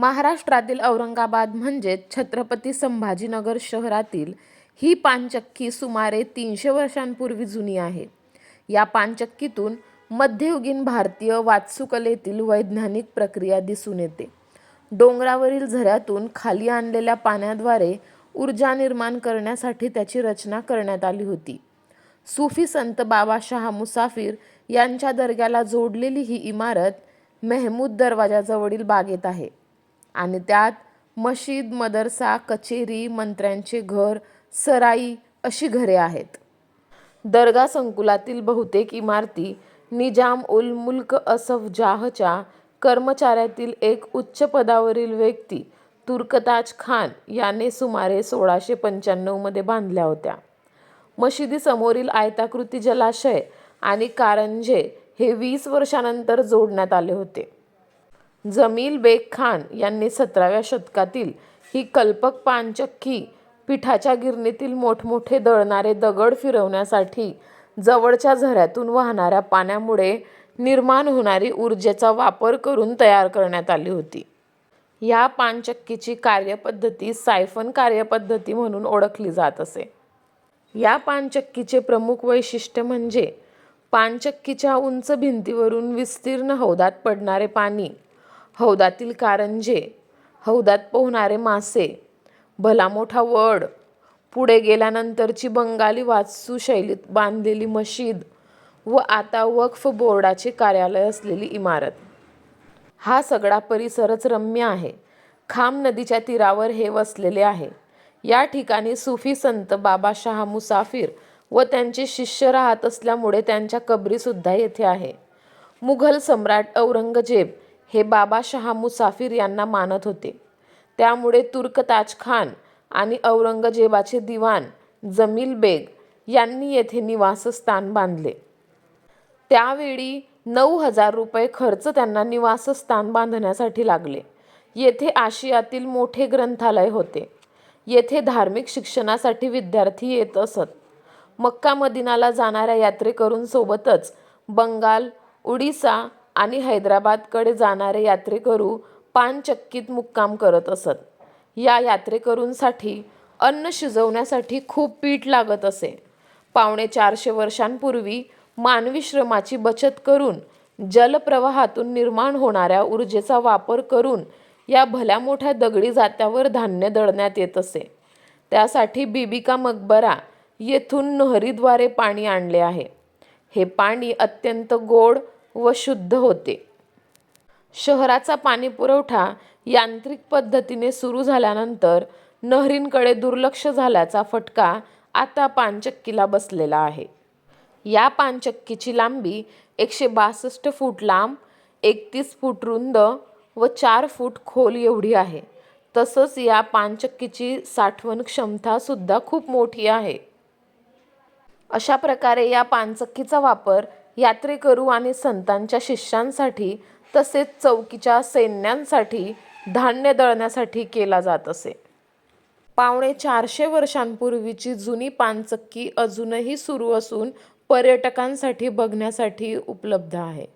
महाराष्ट्रातील औरंगाबाद म्हणजेच छत्रपती संभाजीनगर शहरातील ही पानचक्की सुमारे तीनशे वर्षांपूर्वी जुनी आहे. या पानचक्कीतून मध्ययुगीन भारतीय वास्तुकलेतील वैज्ञानिक प्रक्रिया दिसून येते. डोंगरावरील झऱ्यातून खाली आणलेल्या पाण्याद्वारे ऊर्जा निर्माण करण्यासाठी त्याची रचना करण्यात आली होती. सुफी संत बाबा शाह मुसाफिर यांच्या दर्ग्याला जोडलेली ही इमारत मेहमूद दरवाजाजवळील बागेत आहे. आणि त्यात मशीद मदरसा कचेरी मंत्र्यांचे घर सराई अशी घरे आहेत. दर्गा संकुलातील बहुतेक इमारती निजाम उल मुल्क असफ जाहच्या कर्मचाऱ्यातील एक उच्च पदावरील व्यक्ती तुर्कताज खान याने सुमारे सोळाशे पंच्याण्णवमध्ये बांधल्या होत्या. मशिदीसमोरील आयताकृती जलाशय आणि कारंजे हे वीस वर्षानंतर जोडण्यात आले होते. जमील बेग खान यांनी सतराव्या शतकातील ही कल्पक पानचक्की पिठाच्या गिरणीतील मोठमोठे दळणारे दगड फिरवण्यासाठी जवळच्या झऱ्यातून वाहणाऱ्या पाण्यामुळे निर्माण होणारी ऊर्जेचा वापर करून तयार करण्यात आली होती. या पानचक्कीची कार्यपद्धती सायफन कार्यपद्धती म्हणून ओळखली जात असे. या पानचक्कीचे प्रमुख वैशिष्ट्य म्हणजे पानचक्कीच्या उंच भिंतीवरून विस्तीर्ण हौदात पडणारे पाणी हौदातील कारंजे हौदात पोहणारे मासे भला मोठा वड पुढे गेल्यानंतरची बंगाली वास्तुशैलीत बांधलेली मशीद व आता वक्फ बोर्डाचे कार्यालय असलेली इमारत. हा सगळा परिसरच रम्य आहे. खाम नदीच्या तीरावर हे वसलेले आहे. या ठिकाणी सुफी संत बाबा शहा मुसाफिर व त्यांचे शिष्य राहत असल्यामुळे त्यांच्या कबरीसुद्धा येथे आहे. मुघल सम्राट औरंगजेब हे बाबा शहा मुसाफिर यांना मानत होते. त्यामुळे तुर्कताज खान आणि औरंगजेबाचे दिवाण जमील बेग यांनी येथे निवासस्थान बांधले. त्यावेळी नऊ हजार रुपये खर्च त्यांना निवासस्थान बांधण्यासाठी लागले. येथे आशियातील मोठे ग्रंथालय होते. येथे धार्मिक शिक्षणासाठी विद्यार्थी येत असत. मक्का मदिनाला जाणाऱ्या यात्रेकरूंसोबतच बंगाल उडिसा आणि हैदराबादकडे जाणारे यात्रेकरू पानचक्कीत मुक्काम करत असत. या यात्रेकरूंसाठी अन्न शिजवण्यासाठी खूप पीठ लागत असे. पावणे चारशे वर्षांपूर्वी मानवी श्रमाची बचत करून जलप्रवाहातून निर्माण होणाऱ्या ऊर्जेचा वापर करून या भल्या मोठ्या दगडी जात्यावर धान्य दळण्यात येत असे. त्यासाठी बीबिका मकबरा येथून नहरीद्वारे पाणी आणले आहे. हे पाणी अत्यंत गोड व शुद्ध होते. शहराचा पाणीपुरवठा यांत्रिक पद्धतीने सुरू झाल्यानंतर नहरींकडे दुर्लक्ष झाल्याचा फटका आता पानचक्कीला बसलेला आहे. या पानचक्कीची लांबी एकशे बासष्ट फूट लांब एकतीस फूट रुंद व चार फूट खोल एवढी आहे. तसंच या पानचक्कीची साठवण क्षमतासुद्धा खूप मोठी आहे. अशा प्रकारे या पानचक्कीचा वापर यात्रेकरू आणि संतांच्या शिष्यांसाठी तसेच चौकीच्या सैन्यांसाठी धान्य दळण्यासाठी केला जात असे. पावणे चारशे वर्षांपूर्वीची जुनी पानचक्की अजूनही सुरू असून पर्यटकांसाठी बघण्यासाठी उपलब्ध आहे.